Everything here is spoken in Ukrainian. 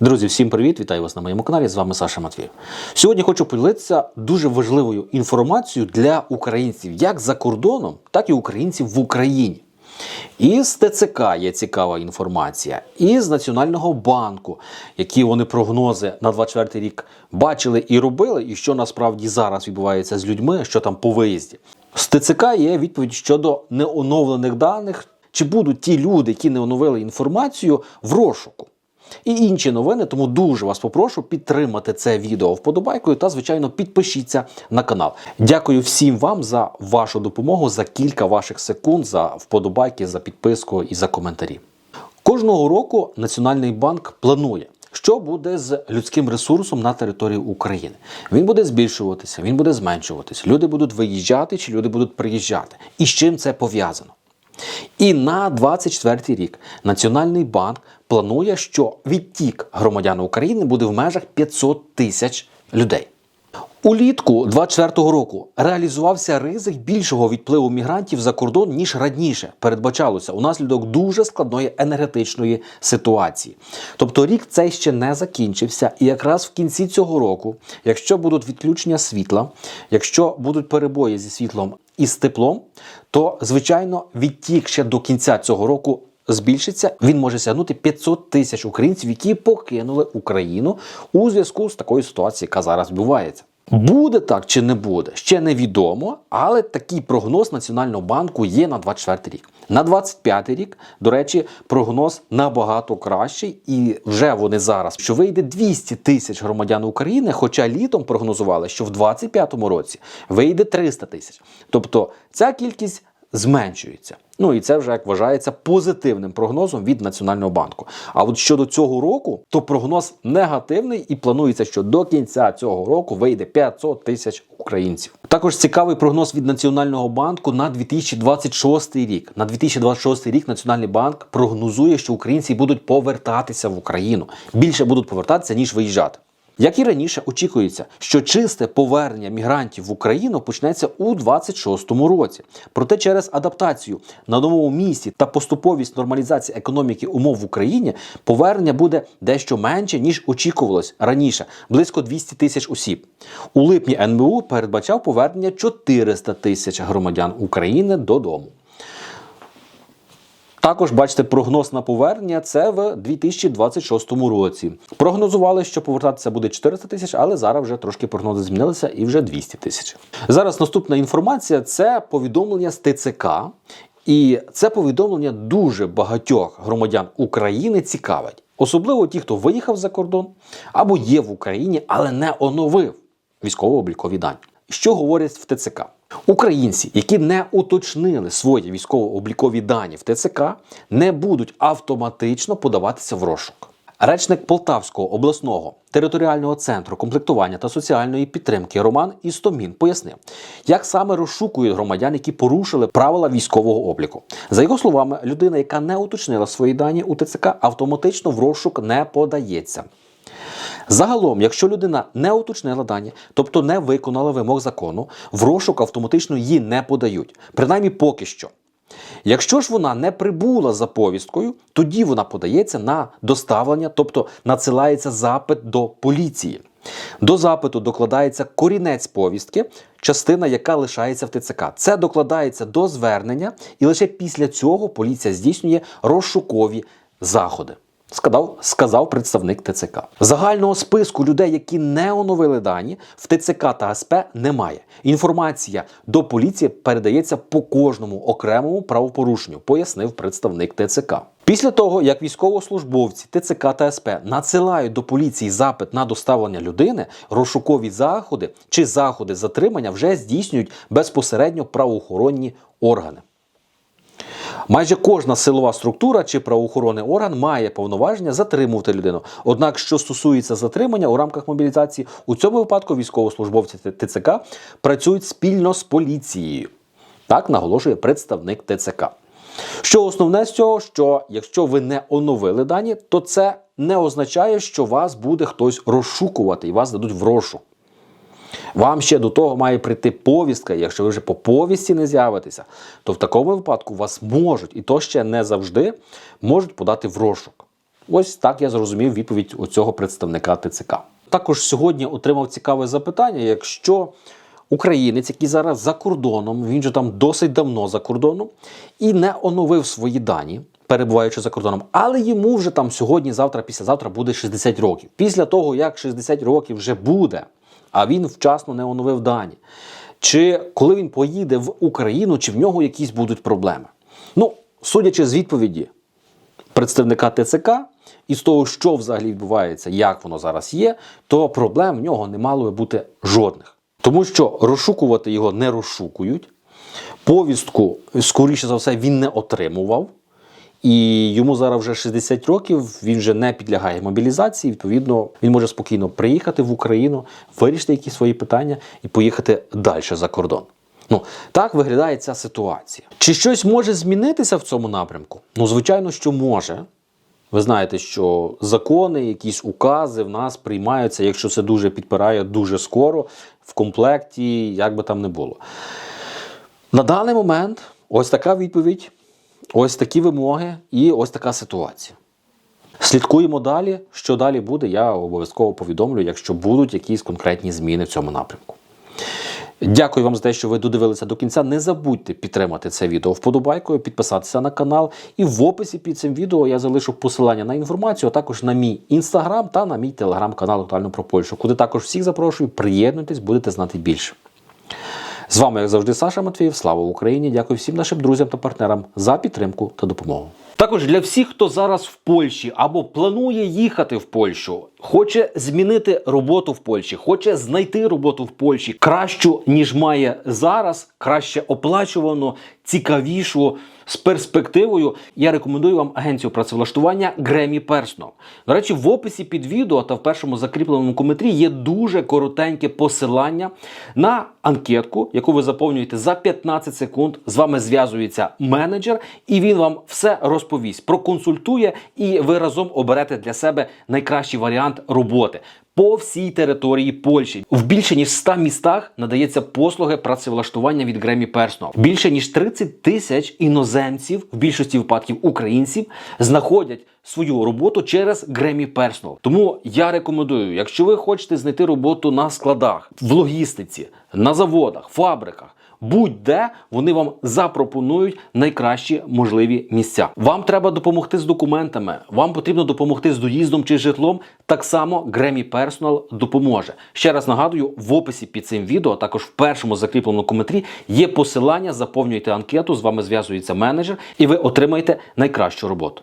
Друзі, всім привіт! Вітаю вас на моєму каналі. З вами Саша Матвієв. Сьогодні хочу поділитися дуже важливою інформацією для українців, як за кордоном, так і українців в Україні. Із ТЦК є цікава інформація, і з Національного банку, які вони прогнози на 24 рік бачили і робили, і що насправді зараз відбувається з людьми, що там по виїзді. З ТЦК є відповідь щодо неоновлених даних, чи будуть ті люди, які не оновили інформацію, в розшуку. І інші новини, тому дуже вас попрошу підтримати це відео вподобайкою та, звичайно, підпишіться на канал. Дякую всім вам за вашу допомогу, за кілька ваших секунд, за вподобайки, за підписку і за коментарі. Кожного року Національний банк планує. Що буде з людським ресурсом на території України? Він буде збільшуватися, він буде зменшуватися. Люди будуть виїжджати чи люди будуть приїжджати. І з чим це пов'язано? І на 24 рік Національний банк планує, що відтік громадян України буде в межах 500 тисяч людей. Улітку 24-го року реалізувався ризик більшого відпливу мігрантів за кордон ніж раніше передбачалося унаслідок дуже складної енергетичної ситуації. Тобто рік цей ще не закінчився, і якраз в кінці цього року, якщо будуть відключення світла, якщо будуть перебої зі світлом і з теплом, то звичайно відтік ще до кінця цього року. Збільшиться, він може сягнути 500 тисяч українців, які покинули Україну у зв'язку з такою ситуацією, яка зараз відбувається. Буде так чи не буде, ще невідомо, але такий прогноз Національного банку є на 24 рік. На 25 рік, до речі, прогноз набагато кращий, і вже вони зараз, що вийде 200 тисяч громадян України, хоча літом прогнозували, що в 25 році вийде 300 тисяч. Тобто ця кількість зменшується. Ну і це вже як вважається позитивним прогнозом від Національного банку. А от щодо цього року, то прогноз негативний і планується, що до кінця цього року вийде 500 тисяч українців. Також цікавий прогноз від Національного банку на 2026 рік. На 2026 рік Національний банк прогнозує, що українці будуть повертатися в Україну. Більше будуть повертатися ніж виїжджати. Як і раніше, очікується, що чисте повернення мігрантів в Україну почнеться у 26-му році. Проте через адаптацію на новому місці та поступовість нормалізації економіки умов в Україні повернення буде дещо менше ніж очікувалось раніше близько 200 тисяч осіб. У липні НБУ передбачав повернення 400 тисяч громадян України додому. Також бачите, прогноз на повернення це в 2026 році. Прогнозували, що повертатися буде 400 тисяч, але зараз вже трошки прогнози змінилися і вже 200 тисяч. Зараз наступна інформація це повідомлення з ТЦК. І це повідомлення дуже багатьох громадян України цікавить, особливо ті, хто виїхав за кордон або є в Україні, але не оновив військово-облікові дані. Що говорять в ТЦК? Українці, які не уточнили свої військово-облікові дані в ТЦК, не будуть автоматично подаватися в розшук. Речник Полтавського обласного територіального центру комплектування та соціальної підтримки Роман Істомін пояснив, як саме розшукують громадян, які порушили правила військового обліку. За його словами, людина, яка не уточнила свої дані у ТЦК, автоматично в розшук не подається. Загалом, якщо людина не уточнила дані, тобто не виконала вимог закону, в розшук автоматично її не подають, принаймні поки що. Якщо ж вона не прибула за повісткою, тоді вона подається на доставлення, тобто надсилається запит до поліції. До запиту докладається корінець повістки, частина, яка лишається в ТЦК. Це докладається до звернення, і лише після цього поліція здійснює розшукові заходи. Сказав, сказав представник ТЦК. Загального списку людей, які не оновили дані, в ТЦК та СП немає. Інформація до поліції передається по кожному окремому правопорушенню, пояснив представник ТЦК. Після того, як військовослужбовці ТЦК та СП надсилають до поліції запит на доставлення людини, розшукові заходи чи заходи затримання вже здійснюють безпосередньо правоохоронні органи. Майже кожна силова структура чи правоохоронний орган має повноваження затримувати людину. Однак, що стосується затримання у рамках мобілізації, у цьому випадку військовослужбовці ТЦК працюють спільно з поліцією. Так наголошує представник ТЦК. Що основне з цього, що якщо ви не оновили дані, то це не означає, що вас буде хтось розшукувати і вас дадуть в розшук. Вам ще до того має прийти повістка. Якщо ви вже по повісті не з'явитеся, то в такому випадку вас можуть, і то ще не завжди, можуть подати в розшук. Ось так я зрозумів відповідь у цього представника ТЦК. Також сьогодні отримав цікаве запитання: якщо українець, який зараз за кордоном, він же там досить давно за кордоном, і не оновив свої дані, перебуваючи за кордоном, але йому вже там сьогодні, завтра, післязавтра буде 60 років. Після того, як 60 років вже буде, а він вчасно не оновив дані. Чи коли він поїде в Україну, чи в нього якісь будуть проблеми? Ну, судячи з відповіді представника ТЦК і з того, що взагалі відбувається, як воно зараз є, то проблем в нього не мало би бути жодних. Тому що розшукувати його не розшукують, повістку, скоріше за все, він не отримував. І йому зараз вже 60 років, він вже не підлягає мобілізації. Відповідно, він може спокійно приїхати в Україну, вирішити якісь свої питання і поїхати далі за кордон. Ну так виглядає ця ситуація. Чи щось може змінитися в цьому напрямку? Ну, звичайно, що може. Ви знаєте, що закони, якісь укази в нас приймаються, якщо це дуже підпирає дуже скоро, в комплекті, як би там не було. На даний момент ось така відповідь, ось такі вимоги і ось така ситуація. Слідкуємо далі. Що далі буде, я обов'язково повідомлю, якщо будуть якісь конкретні зміни в цьому напрямку. Дякую вам за те, що ви додивилися до кінця. Не забудьте підтримати це відео вподобайкою, підписатися на канал. І в описі під цим відео я залишу посилання на інформацію, а також на мій інстаграм та на мій телеграм-канал Актуально про Польщу, куди також всіх запрошую. Приєднуйтесь, будете знати більше. З вами, як завжди, Саша Матвіїв. Слава Україні! Дякую всім нашим друзям та партнерам за підтримку та допомогу. Також для всіх, хто зараз в Польщі або планує їхати в Польщу, хоче змінити роботу в Польщі, хоче знайти роботу в Польщі кращу, ніж має зараз, краще оплачувану, цікавішу з перспективою. Я рекомендую вам агенцію працевлаштування Гремі Personal. До речі, в описі під відео та в першому закріпленому коментарі є дуже коротеньке посилання на анкетку, яку ви заповнюєте за 15 секунд. З вами зв'язується менеджер, і він вам все розповість, проконсультує, і ви разом оберете для себе найкращий варіант роботи. По всій території Польщі в більше ніж 100 містах надається послуги працевлаштування від Гремі Personal. Більше ніж 30 тисяч іноземців, в більшості випадків українців, знаходять свою роботу через Гремі Personal. Тому я рекомендую, якщо ви хочете знайти роботу на складах, в логістиці, на заводах, фабриках. Будь-де вони вам запропонують найкращі можливі місця. Вам треба допомогти з документами, вам потрібно допомогти з доїздом чи житлом. Так само Grammy Personal допоможе. Ще раз нагадую, в описі під цим відео, а також в першому закріпленому коментарі є посилання. Заповнюйте анкету, з вами зв'язується менеджер, і ви отримаєте найкращу роботу.